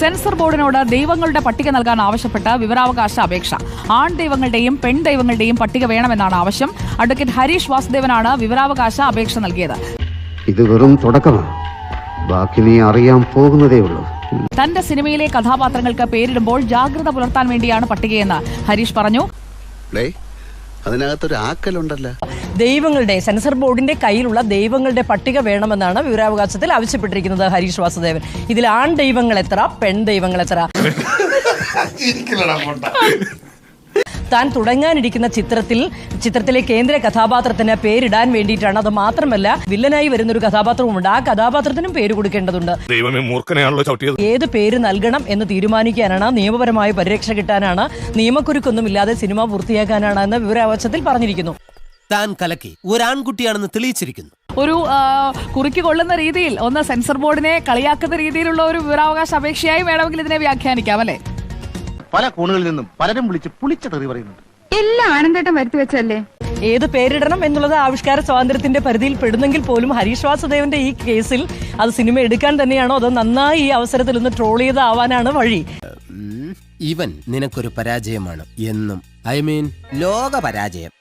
Sensor ബോർഡിനോട് ദൈവങ്ങളുടെ പട്ടിക നൽകാൻ ആവശ്യപ്പെട്ട വിവരാവകാശ അപേക്ഷ. ആൺ ദൈവങ്ങളുടെയും പെൺ ദൈവങ്ങളുടെയും പട്ടിക വേണമെന്നാണ് ആവശ്യം. അഡ്വക്കേറ്റ് ഹരീഷ് വാസുദേവനാണ് വിവരാവകാശ അപേക്ഷ നൽകിയത്. ഇത് വെറും തുടക്കമാണ്. ബാക്കി നീ അറിയാൻ പോകുന്നതേ ഉള്ളൂ. തന്റെ സിനിമയിലെ കഥാപാത്രങ്ങൾക്ക് പേരിടുമ്പോൾ ജാഗ്രത പുലർത്താൻ വേണ്ടിയാണ് പട്ടികയെന്ന് ഹരീഷ് പറഞ്ഞു. അതിനകത്തൊരു ആക്കലുണ്ടല്ലോ. ദൈവങ്ങളുടെ സെൻസർ ബോർഡിന്റെ കയ്യിലുള്ള ദൈവങ്ങളുടെ പട്ടിക വേണമെന്നാണ് വിവരാവകാശത്തിൽ ആവശ്യപ്പെട്ടിരിക്കുന്നത് ഹരീഷ് വാസുദേവൻ. ഇതിൽ ആൺ ദൈവങ്ങൾ എത്ര പെൺ ദൈവങ്ങൾ എത്ര? താൻ തുടങ്ങാനിരിക്കുന്ന ചിത്രത്തിൽ ചിത്രത്തിലെ കേന്ദ്ര കഥാപാത്രത്തിന് പേരിടാൻ വേണ്ടിയിട്ടാണ്. അത് മാത്രമല്ല വില്ലനായി വരുന്ന ഒരു കഥാപാത്രവുമുണ്ട് ആ കഥാപാത്രത്തിനും പേര് കൊടുക്കേണ്ടതുണ്ട്. ഏത് പേര് നൽകണം എന്ന് തീരുമാനിക്കാനാണ് നിയമപരമായ പരിരക്ഷ കിട്ടാനാണ് നിയമക്കുരുക്കൊന്നും ഇല്ലാതെ സിനിമ പൂർത്തിയാക്കാനാണ് എന്ന് വിവരാവകാശത്തിൽ പറഞ്ഞിരിക്കുന്നു. താൻ കലക്കി. ഒരാൺകുട്ടിയാണെന്ന് തെളിയിച്ചിരിക്കുന്നു. ഒരു കുറുക്കി കൊള്ളുന്ന രീതിയിൽ ഒന്ന് സെൻസർ ബോർഡിനെ കളിയാക്കുന്ന രീതിയിലുള്ള ഒരു വിവരാവകാശ അപേക്ഷയായി വേണമെങ്കിൽ ഇതിനെ വ്യാഖ്യാനിക്കാം അല്ലേ? പല കോണുകളിൽ നിന്നും പലരും വിളിച്ച് പുളിച്ച തെറി പറയുന്നുണ്ട്. എല്ലാം വരുത്തി വെച്ചല്ലേ ഏത് പേരിടണം എന്നുള്ളത് ആവിഷ്കാര സ്വാതന്ത്ര്യത്തിന്റെ പരിധിയിൽ പെടുന്നെങ്കിൽ പോലും ഹരീഷ് വാസുദേവന്റെ ഈ കേസിൽ അത് സിനിമ എടുക്കാൻ തന്നെയാണോ അതോ നന്നായി ഈ അവസരത്തിൽ ഒന്ന് ട്രോൾ ചെയ്താവാനാണ് വഴി? ഇവൻ നിനക്കൊരു പരാജയമാണ് എന്നും ഐ മീൻ ലോക പരാജയം.